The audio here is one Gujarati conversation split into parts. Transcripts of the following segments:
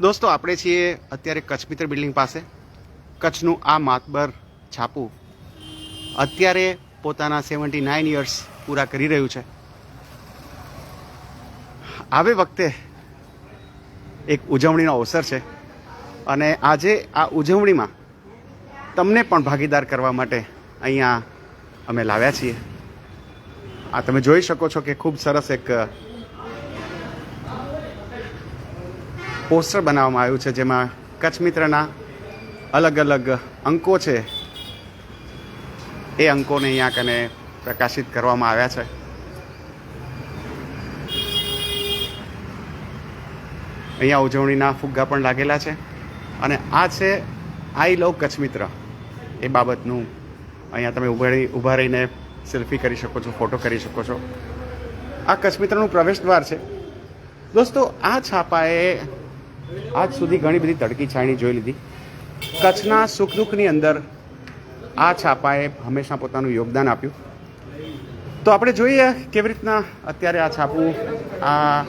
દોસ્તો, આપણે છીએ અત્યારે કચ્છ મિત્ર બિલ્ડિંગ પાસે. કચ્છનું આ માતબર છાપું અત્યારે પોતાના સેવન્ટી નાઇન યર્સ પૂરા કરી રહ્યું છે. આવે વખતે એક ઉજવણીનો અવસર છે અને આજે આ ઉજવણીમાં તમને પણ ભાગીદાર કરવા માટે અહીંયા અમે લાવ્યા છીએ. આ તમે જોઈ શકો છો કે ખૂબ સરસ એક પોસ્ટર બનાવવામાં આવ્યું છે, જેમાં કચ્છ મિત્રના અલગ અલગ અંકો છે. એ અંકોને અહીંયા કને પ્રકાશિત કરવામાં આવ્યા છે. અહીંયા ઉજવણીના ફુગ્ગા પણ લાગેલા છે. અને આ છે, આઈ લવ કચ્છ મિત્ર. એ બાબતનું અહીંયા તમે ઊભા ઊભા રહીને સેલ્ફી કરી શકો છો, ફોટો કરી શકો છો. આ કચ્છ મિત્રનું પ્રવેશ દ્વાર છે. દોસ્તો, આ છાપાએ આજ સુધી ઘણી બધી તડકી છાણી જોઈ લીધી. કચ્છના સુખ દુઃખની અંદર આ છાપાએ હંમેશા પોતાનું યોગદાન આપ્યું. તો આપણે જોઈએ કેવી રીતના અત્યારે આ છાપું આ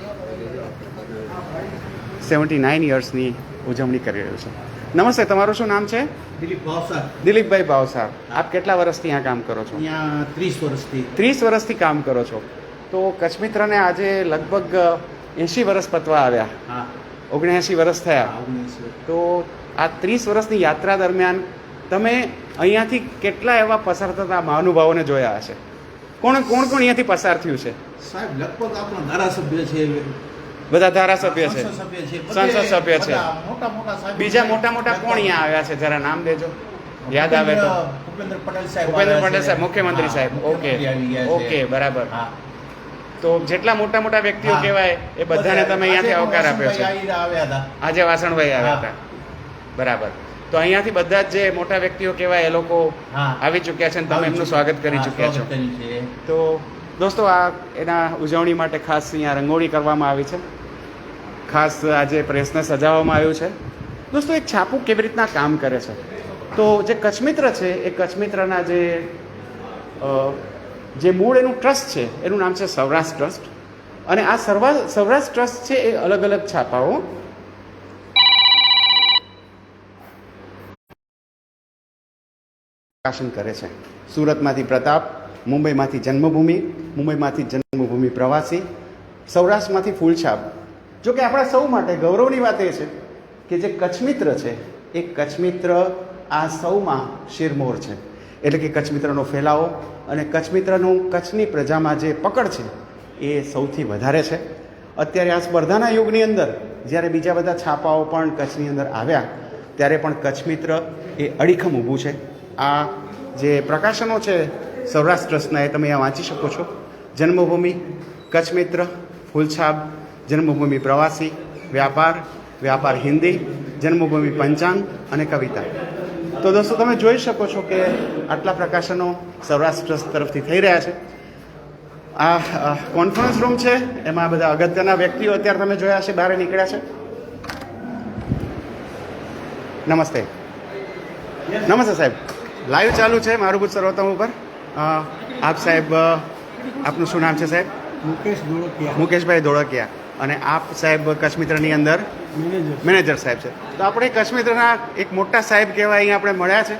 સેવન્ટી નાઇન યર્સની ઉજવણી કરી રહ્યું છે. નમસ્તે તમારું શું નામ છે? દિલીપ ભાવસાર. દિલીપભાઈ ભાવસાર. આપ કેટલા વર્ષથી અહીંયા કામ કરો છો? અહીંયા ત્રીસ વર્ષથી. ત્રીસ વર્ષથી કામ કરો છો. તો કચ્છ મિત્રને આજે લગભગ એંશી વર્ષ પતવા આવ્યા. હા વર્ષ થયા. તો આ ત્રીસ વર્ષની યાત્રા દરમિયાન તમે અહીંયાથી કેટલા એવા પસાર થતા મહાનુભાવોને જોયા હશે? કોણ કોણ કોણ અહીંયાથી પસાર થયું છે? સાહેબ લગભગ આપણા ધારાસભ્ય છે. બધા ધારાસભ્ય છે. સંસદ સભ્ય છે. બીજા મોટા મોટા કોણ અહીંયા આવ્યા છે? જરા નામ દેજો. યાદ આવે તો. ભૂપેન્દ્ર પટેલ સાહેબ ભૂપેન્દ્ર પટેલ સાહેબ મુખ્યમંત્રી સાહેબ. ઓકે. ઓકે બરાબર. તો જેટલા મોટા મોટા વ્યક્તિઓ કહેવાય એ બધાને તમે અહીંયાથી આવકાર આપ્યો છે. આજે વાસણભાઈ આવ્યા હતા. બરાબર. તો અહીંયાથી બધા જ મોટા વ્યક્તિઓ કહેવાય એ લોકો આવી ચૂક્યા છે અને તમે એમનું સ્વાગત કરી ચૂક્યા છો. તો દોસ્તો આ એના ઉજવણી માટે ખાસ અહીંયા રંગોળી કરવામાં આવી છે. ખાસ આજે પ્રેસને સજાવવામાં આવ્યું છે. દોસ્તો એક છાપું કેવી રીતના કામ કરે છે? તો જે કચ્છમિત્ર છે એ કચ્છમિત્રના જે જે મૂળ એનું ટ્રસ્ટ છે, એનું નામ છે સૌરાષ્ટ્ર ટ્રસ્ટ. અને આ સર્વા, સૌરાષ્ટ્ર ટ્રસ્ટ છે એ અલગ અલગ છાપાઓ. પ્રકાશન કરે છે. સુરતમાંથી પ્રતાપ, મુંબઈમાંથી જન્મભૂમિ મુંબઈમાંથી જન્મભૂમિ પ્રવાસી, સૌરાષ્ટ્રમાંથી ફૂલછાપ. જો કે આપણા સૌ માટે ગૌરવની વાત એ છે કે જે કચ્છમિત્ર છે, એ કચ્છમિત્ર આ સૌમાં શિરમોર છે. એટલે કે કચ્છ મિત્રનો ફેલાવો અને કચ્છ મિત્રનું કચ્છની પ્રજામાં જે પકડ છે, એ સૌથી વધારે છે. અત્યારે આ સ્પર્ધાના યુગની અંદર, જ્યારે બીજા બધા છાપાઓ પણ કચ્છની અંદર આવ્યા, ત્યારે પણ કચ્છ મિત્ર એ અડીખમ ઊભું છે. આ જે પ્રકાશનો છે, સૌરાષ્ટ્ર ટ્રસ્ટના એ તમે આ વાંચી શકો છો. જન્મભૂમિ, કચ્છ મિત્ર, ફૂલછાબ, જન્મભૂમિ પ્રવાસી, વ્યાપાર વ્યાપાર હિન્દી, જન્મભૂમિ પંચાંગ અને કવિતા. તો દોસ્તો તમે જોઈ શકો છો કે આટલા પ્રકાશનો સૌરાષ્ટ્ર તરફથી થઈ રહ્યા છે. આ કોન્ફરન્સ રૂમ છે એમાં બધા અગત્યના વ્યક્તિઓ અત્યારે તમે જોયા છે બહાર નીકળ્યા છે. નમસ્તે. નમસ્તે સાહેબ. લાઈવ ચાલુ છે મારું સર્વોત્તમ ઉપર. આપ સાહેબ આપનું શું નામ છે સાહેબ? મુકેશ ધોળકિયા. મુકેશભાઈ ધોળકિયા. અને આપ સાહેબ કચ્છ મિત્રની અંદર મેનેજર મેનેજર સાહેબ છે. તો આપણે કચ્છ એક મોટા સાહેબ કહેવાય અહીંયા આપણે મળ્યા છે.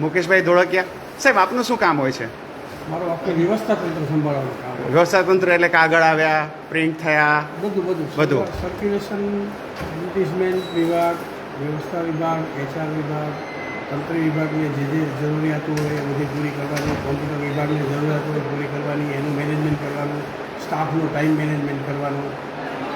મુકેશભાઈ ધોળકિયા. સાહેબ આપનું શું કામ હોય છે? મારું આખું વ્યવસ્થા તંત્ર સંભાળવાનું હોય. તંત્ર એટલે કાગળ આવ્યા પ્રિન્ટ થયા બધું બધું. બધું. સર્ક્યુલેશન એડવર્ટિઝમેન્ટ વિભાગ વ્યવસ્થા વિભાગ એચઆર વિભાગ તંત્ર વિભાગને જે જે જરૂરિયાતો હોય એ બધી પૂરી કરવાની કોમ્પ્યુટર વિભાગની જરૂરિયાતો હોય પૂરી કરવાની એનું મેનેજમેન્ટ કરવાનું સ્ટાફનું ટાઈમ મેનેજમેન્ટ કરવાનું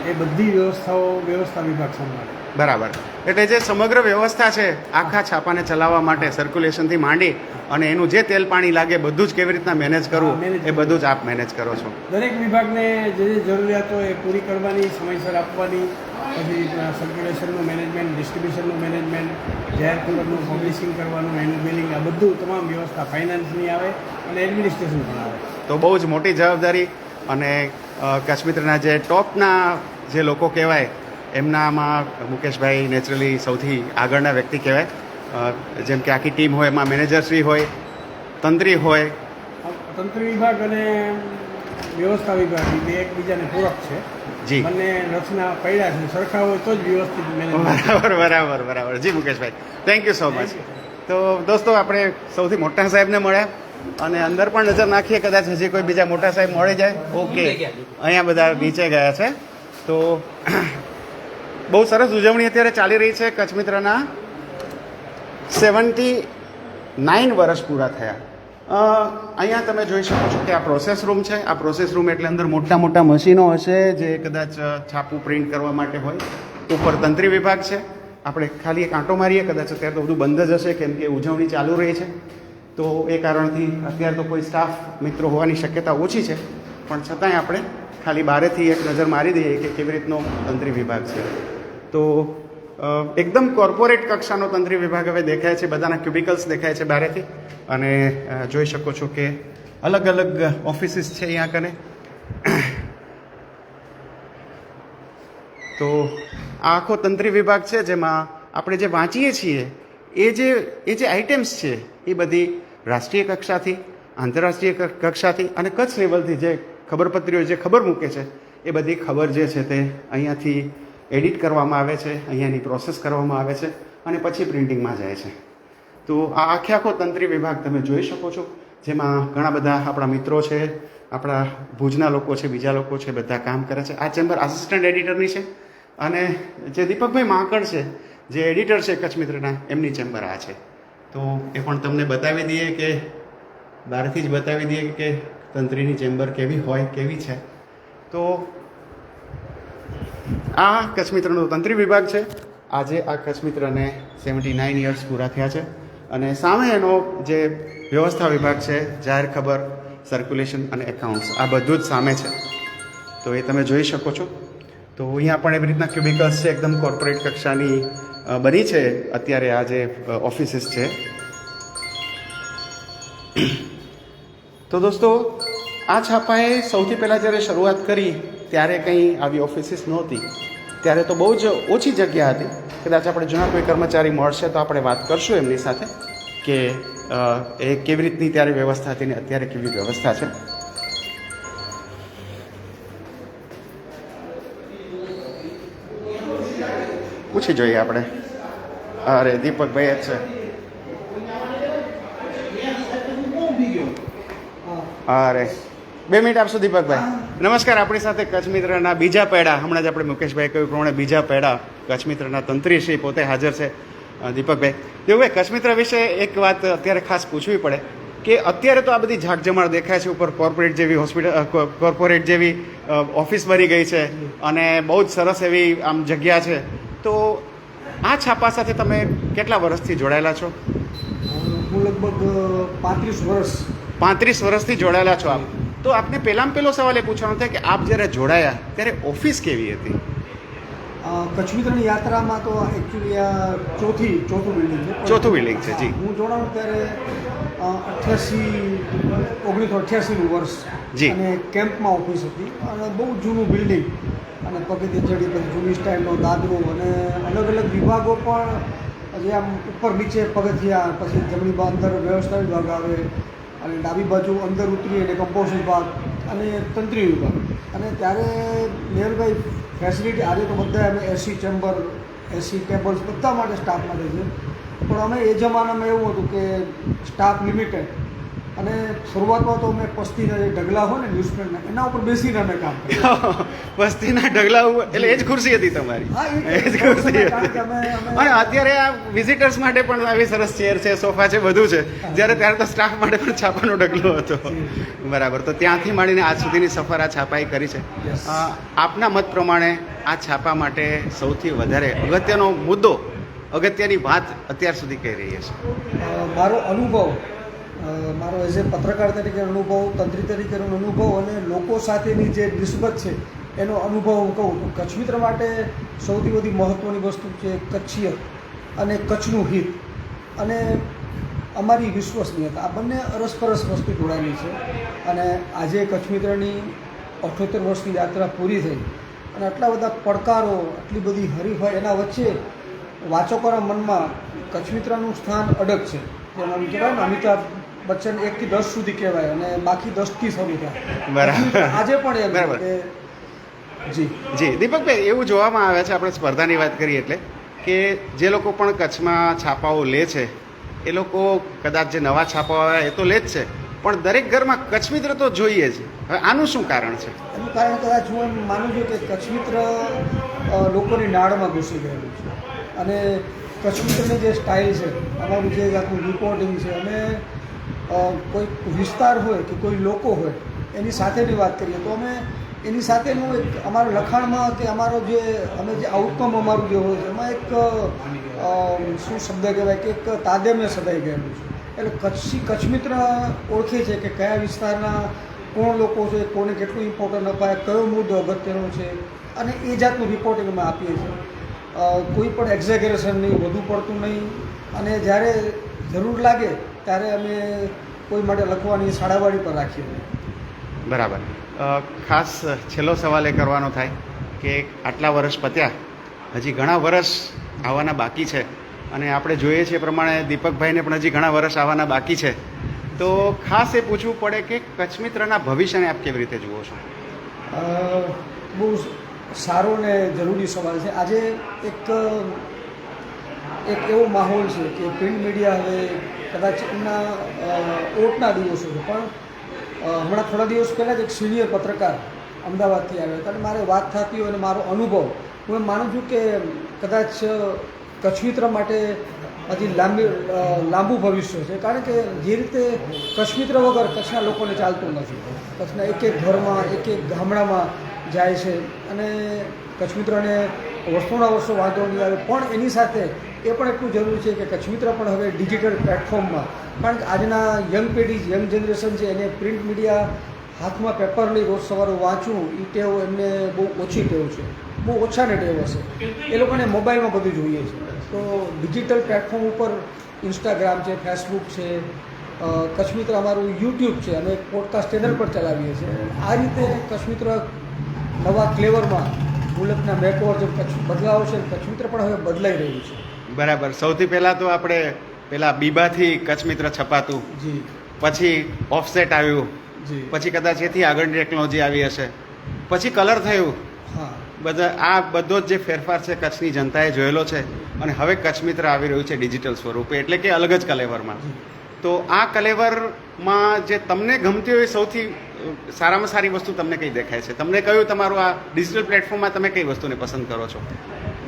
એ બધી વ્યવસ્થાઓ વ્યવસ્થા વિભાગ સંભાળે. બરાબર. એટલે જે સમગ્ર વ્યવસ્થા છે આખા છાપાને ચલાવવા માટે સર્ક્યુલેશનથી માંડી અને એનું જે તેલ પાણી લાગે બધું જ કેવી રીતના મેનેજ કરવું એ બધું જ આપ મેનેજ કરો છો. દરેક વિભાગને જે જે જરૂરિયાતો એ પૂરી કરવાની સમયસર આપવાની પછી સર્ક્યુલેશનનું મેનેજમેન્ટ ડિસ્ટ્રીબ્યુશનનું મેનેજમેન્ટ જાહેર કુલરનું પબ્લિશિંગ કરવાનું એનું બિલિંગ આ બધું તમામ વ્યવસ્થા ફાઇનાન્સની આવે અને એડમિનિસ્ટ્રેશન પણ આવે. તો બહુ જ મોટી જવાબદારી અને મિત્રના જે ટોપના જે લોકો કહેવાય એમનામાં મુકેશભાઈ નેચરલી સૌથી આગળના વ્યક્તિ કહેવાય. જેમ કે આખી ટીમ હોય એમાં મેનેજરશ્રી હોય તંત્રી હોય. તંત્ર વિભાગ અને વ્યવસ્થા વિભાગ બે એકબીજાને પૂરક છે. જી. અને રચના પડ્યા છે. સરખા હોય તો જ વ્યવસ્થિત બરાબર બરાબર બરાબર. Ji Mukeshbhai thank you so much તો દોસ્તો આપણે સૌથી મોટા સાહેબને મળ્યા. અને અંદર પણ નજર નાખીએ કદાચ હજી કોઈ બીજા મોટા સાહેબ મળી જાય. ઓકે. અહીંયા બધા નીચે ગયા છે. તો બહુ સરસ ઉજવણી અત્યારે ચાલી રહી છે કચ્છ મિત્રના સેવન્ટી નાઇન વર્ષ પૂરા થયા. અહીંયા તમે જોઈ શકો છો કે આ પ્રોસેસ રૂમ છે. આ પ્રોસેસ રૂમ એટલે અંદર મોટા મોટા મશીનો હશે જે કદાચ છાપું પ્રિન્ટ કરવા માટે હોય. ઉપર તંત્રી વિભાગ છે. આપણે ખાલી એક આંટો મારીએ કદાચ અત્યારે તો બધું બંધ જ હશે કેમ કે ઉજવણી ચાલુ રહી છે. તો એ કારણથી અત્યારે તો કોઈ સ્ટાફ મિત્રો હોવાની શક્યતા ઓછી છે. પણ છતાંય આપણે ખાલી બારેથી એક નજર મારી દઈએ કે કેવી રીતનો તંત્રી વિભાગ છે. તો એકદમ કોર્પોરેટ કક્ષાનો તંત્રી વિભાગ હવે દેખાય છે, બધાના ક્યુબિકલ્સ દેખાય છે બારેથી. અને જોઈ શકો છો કે અલગ અલગ ઓફિસીસ છે અહીંયા કને. તો, આ આખો તંત્રી વિભાગ છે જેમાં આપણે જે વાંચીએ છીએ, એ જે એ જે આઇટમ્સ છે, એ બધી રાષ્ટ્રીય કક્ષાથી, આંતરરાષ્ટ્રીય કક્ષાથી અને કચ્છ લેવલથી જે ખબરપત્રીઓ જે ખબર મૂકે છે, એ બધી ખબર જે છે તે અહીંયાથી એડિટ કરવામાં આવે છે, અહીંયાની પ્રોસેસ કરવામાં આવે છે અને પછી પ્રિન્ટિંગમાં જાય છે. તો આ આખે આખો તંત્રી વિભાગ તમે જોઈ શકો છો, જેમાં ઘણા બધા આપણા મિત્રો છે, આપણા ભુજના લોકો છે, બીજા લોકો છે, બધા કામ કરે છે. આ ચેમ્બર આસિસ્ટન્ટ એડિટરની છે અને જે દીપકભાઈ માંકડ છે, જે એડિટર છે કચ્છ મિત્રના, એમની ચેમ્બર આ છે. તો એ પણ તમને બતાવી દઈએ કે બહારથી જ બતાવી દઈએ કે તંત્રીની ચેમ્બર કેવી હોય, કેવી છે. તો આ કચ્છમિત્રનો તંત્રી વિભાગ છે. આજે આ કચ્છમિત્રને સેવન્ટી નાઇન યર્સ પૂરા થયા છે. અને સામે એનો જે વ્યવસ્થા વિભાગ છે, જાહેર ખબર સર્ક્યુલેશન અને એકાઉન્ટ્સ આ બધું જ સામે છે. તો એ તમે જોઈ શકો છો. તો અહીંયા પણ એવી રીતના ક્યુબિકલ્સ છે, એકદમ કોર્પોરેટ કક્ષાની બની છે. અત્યારે આ જે ઓફિસીસ છે. તો દોસ્તો, આ છાપાએ સૌથી પહેલાં જ્યારે શરૂઆત કરી, ત્યારે કંઈ આવી ઓફિસીસ નહોતી. ત્યારે તો બહુ જ ઓછી જગ્યા હતી. કદાચ આપણે જૂના કોઈ કર્મચારી મળશે તો આપણે વાત કરશું એમની સાથે કે એ કેવી રીતની ત્યારે વ્યવસ્થા હતી ને અત્યારે કેવી વ્યવસ્થા છે. પૂછી જોઈએ આપણે. અરે દીપકભાઈ જ છે. અરે બે મિનિટ આપશો, દીપકભાઈ? નમસ્કાર, આપણી સાથે કચ્છ મિત્રના બીજા પેડા. હમણાં જ આપણે મુકેશભાઈ કહ્યું પ્રમાણે બીજા પેડા કચ્છ મિત્રના તંત્રી શ્રી પોતે હાજર છે. દીપકભાઈ દેવભાઈ કચ્છ મિત્ર વિશે એક વાત અત્યારે ખાસ પૂછવી પડે કે અત્યારે તો આ બધી ઝાકઝમાળ દેખાય છે ઉપર કોર્પોરેટ જેવી હોસ્પિટલ કોર્પોરેટ જેવી ઓફિસ બની ગઈ છે અને બહુ જ સરસ એવી આમ જગ્યા છે. તો આ છાપા સાથે તમે કેટલા વર્ષથી જોડાયેલા છો? હું લગભગ પાંત્રીસ વર્ષ. પાંત્રીસ વર્ષથી જોડાયેલા છો આપ. તો આપને પહેલાં પહેલો સવાલ એ પૂછવાનો થાય કે આપ જ્યારે જોડાયા ત્યારે ઓફિસ કેવી હતી? કચ્છ મિત્રની યાત્રામાં તો એકચ્યુઅલી આ ચોથી ચોથું બિલ્ડિંગ છે. ચોથું બિલ્ડિંગ છે, જી. હું જોડાઉં ત્યારે અઠ્યાસી ઓગણીસો અઠ્યાસીનું વર્ષ જી. અને કેમ્પમાં ઓફિસ હતી. અને બહુ જૂનું બિલ્ડિંગ. અને પગથી ચડી પછી જૂની સ્ટાઇલનો દાદરો અને અલગ અલગ વિભાગો પણ જે આમ ઉપર નીચે પગથિયા, પછી જમણી બાજુ અંદર વ્યવસ્થા વિભાગ આવે, અને ડાબી બાજુ અંદર ઉતરી એટલે કમ્પોઝ વિભાગ અને તંત્રી વિભાગ. અને ત્યારે મેહુલભાઈ ફેસિલિટી આજે તો બધા અમે એસી ચેમ્બર એસી ટેબલ્સ બધા માટે સ્ટાફ માટે છે. પણ અમે એ જમાનામાં એવું હતું કે સ્ટાફ લિમિટેડ અને શરૂઆતમાં તો અમે પસ્તીના જે ઢગલા હોય ને ન્યૂઝપેપરના એના ઉપર બેસીને અમે કામ કરીએ પસ્તીના ઢગલા એટલે એ જ ખુરશી હતી તમારી. એ જ. ખુરશી અને અત્યારે આ વિઝિટર્સ માટે પણ આવી સરસ ચેર છે સોફા છે બધું છે. જ્યારે ત્યારે તો સ્ટાફ માટે પણ છાપાનો ઢગલો હતો. બરાબર. તો ત્યાંથી માંડીને આજ સુધીની સફર આ છાપાએ કરી છે. આપના મત પ્રમાણે આ છાપા માટે સૌથી વધારે અગત્યનો મુદ્દો અગત્યની વાત અત્યાર સુધી કહી રહી છે મારો અનુભવ મારો એઝ એ પત્રકાર તરીકે અનુભવ, તંત્રી તરીકેનો અનુભવ અને લોકો સાથેની જે નિસ્બત છે, એનો અનુભવ હું કહું તો કચ્છ મિત્ર માટે સૌથી વધુ મહત્ત્વની વસ્તુ છે કચ્છીયત અને કચ્છનું હિત અને અમારી વિશ્વસનીયતા. આ બંને અરસપરસ વસ્તુ જોડાયેલી છે અને આજે કચ્છ મિત્રની અઠોતેર વર્ષની યાત્રા પૂરી થઈ અને આટલા બધા પડકારો, આટલી બધી હરીફાઈ એના વચ્ચે વાચકોના મનમાં કચ્છ મિત્રનું સ્થાન અડગ છે. જેમ કહેવાય ને અમિતાભ બચ્ચન એકથી દસ સુધી કહેવાય અને બાકી દસથી શરૂ થાય. બરાબર. આજે પણ એ બરાબર. જી. જી દીપકભાઈ એવું જોવામાં આવે છે આપણે સ્પર્ધાની વાત કરીએ એટલે કે જે લોકો પણ કચ્છમાં છાપાઓ લે છે એ લોકો કદાચ જે નવા છાપાઓ આવ્યા એ તો લે જ છે પણ દરેક ઘરમાં કચ્છ મિત્ર તો જોઈએ જ. હવે આનું શું કારણ છે? એનું કારણ કદાચ હું એમ માનું છું કે કચ્છ મિત્ર લોકોની નાળમાં ઘૂસી ગયેલું છે. અને કચ્છ મિત્રની જે સ્ટાઇલ છે અમારું જે જાતનું રિપોર્ટિંગ છે અમે અ, કોઈ વિસ્તાર હોય કે કોઈ લોકો હોય, એની સાથેની વાત કરીએ તો અમે એની સાથેનું એક અમારા લખાણમાં કે અમારો જે, અમે જે આઉટકમ અમારું જે હોય છે, એમાં એક શું શબ્દ કહેવાય કે એક તાદેમ્ય સદાઈ ગયેલું છે. એટલે કચ્છી કચ્છ મિત્ર ઓળખે છે કે કયા વિસ્તારના કોણ લોકો છે, કોને કેટલું ઇમ્પોર્ટન્ટ અપાય, કયો મુદ્દો અગત્યનો છે, અને એ જાતનું રિપોર્ટિંગ અમે આપીએ છીએ. કોઈ પણ એક્ઝેગરેશન નહીં, વધુ પડતું નહીં, અને જ્યારે જરૂર લાગે ત્યારે અમે કોઈ માટે લખવાની શાળાવાળી પર રાખીએ બરાબર. ખાસ છેલ્લો સવાલ એ કરવાનો થાય કે આટલા વર્ષ પત્યા હજી ઘણા વર્ષ આવવાના બાકી છે અને આપણે જોઈએ છીએ એ પ્રમાણે દીપકભાઈને પણ હજી ઘણા વર્ષ આવવાના બાકી છે. તો ખાસ એ પૂછવું પડે કે કચ્છ મિત્રના ભવિષ્યને આપ કેવી રીતે જુઓ છો? બહુ સારો ને જરૂરી સવાલ છે. આજે એક એક એવો માહોલ છે કે પ્રિન્ટ મીડિયા હવે કદાચ એમના ઓટના દિવસો છે. પણ હમણાં થોડા દિવસ પહેલાં જ એક સિનિયર પત્રકાર અમદાવાદથી આવ્યા હતા અને મારે વાત થતી હોય અને મારો અનુભવ, હું એમ માનું છું કે કદાચ કચ્છ મિત્ર માટે હજી લાંબી લાંબુ ભવિષ્ય છે. કારણ કે જે રીતે કચ્છ મિત્ર વગર કચ્છના લોકોને ચાલતું નથી. કચ્છના એક એક ઘરમાં, એક એક ગામડામાં જાય છે. અને કચ્છ મિત્રને વર્ષોના વર્ષો વાંધો નહીં આવે પણ એની સાથે એ પણ એટલું જરૂરી છે કે કચ્છ મિત્ર પણ હવે ડિજિટલ પ્લેટફોર્મમાં કારણ કે આજના યંગ પેઢી યંગ જનરેશન છે એને પ્રિન્ટ મીડિયા હાથમાં પેપર લઈ રોજ સવારે વાંચવું એ ટેવ એમને બહુ ઓછી ટેવ છે. બહુ ઓછાને ટેવ હશે. એ લોકોને મોબાઈલમાં બધું જોઈએ છે. તો ડિજિટલ પ્લેટફોર્મ ઉપર ઇન્સ્ટાગ્રામ છે ફેસબુક છે અ, કચ્છ મિત્ર અમારું યુટ્યુબ છે અમે પોડકાસ્ટ ચેનલ પર ચલાવીએ છીએ. આ રીતે કચ્છ મિત્ર નવા ફ્લેવરમાં મુલકના જેમ કચ્છ બદલાવ છે કચ્છ મિત્ર પણ હવે બદલાઈ રહ્યું છે. બરાબર. સૌથી પહેલાં તો આપણે પેલા બીબાથી કચ્છ મિત્ર છપાતું. જી. પછી ઓફસેટ આવ્યું. જી. પછી કદાચ એથી આગળની ટેકનોલોજી આવી હશે. પછી કલર થયું. હા. બધા આ બધો જ જે ફેરફાર છે કચ્છની જનતાએ જોયેલો છે અને હવે કચ્છ મિત્ર આવી રહ્યું છે ડિજિટલ સ્વરૂપે એટલે કે અલગ જ કલેવરમાં. તો આ કલેવરમાં જે તમને ગમતી હોય સૌથી સારામાં સારી વસ્તુ તમને કઈ દેખાય છે? તમને કયું તમારું આ ડિજિટલ પ્લેટફોર્મમાં તમે કઈ વસ્તુને પસંદ કરો છો?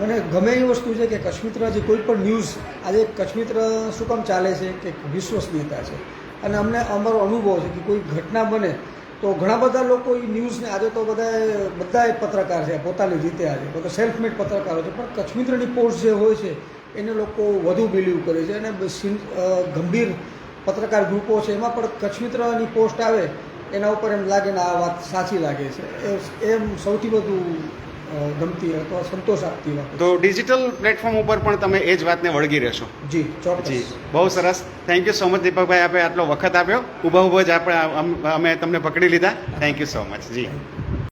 મને ગમે એ વસ્તુ છે કે કચ્છમિત્ર જે કોઈ પણ ન્યૂઝ આજે કચ્છમિત્ર શું કામ ચાલે છે કે વિશ્વસનીયતા છે? અને અમને અમારો અનુભવ છે કે કોઈ ઘટના બને તો ઘણા બધા લોકો એ ન્યૂઝને આજે તો બધા બધા પત્રકાર છે, પોતાની રીતે આજે. બધા સેલ્ફ મેડ પત્રકારો છે. પણ કચ્છમિત્રની પોસ્ટ જે હોય છે, એને લોકો વધુ બિલીવ કરે છે. અને ગંભીર પત્રકાર ગ્રુપો છે. એમાં પણ કચ્છમિત્રની પોસ્ટ આવે એના ઉપર એમ લાગે ને આ વાત સાચી લાગે છે. એ એમ સૌથી વધુ ગમતી અથવા સંતોષ આપતી વાત તો ડિજિટલ પ્લેટફોર્મ ઉપર પણ તમે એ જ વાતને વળગી રહેશો. જી ચોક્કસ. જી બહુ સરસ. થેન્ક યુ સો મચ દીપકભાઈ આપે આટલો વખત આપ્યો. ઊભા ઊભા જ આપણે અમ- અમે તમને પકડી લીધા. Thank you so much ji.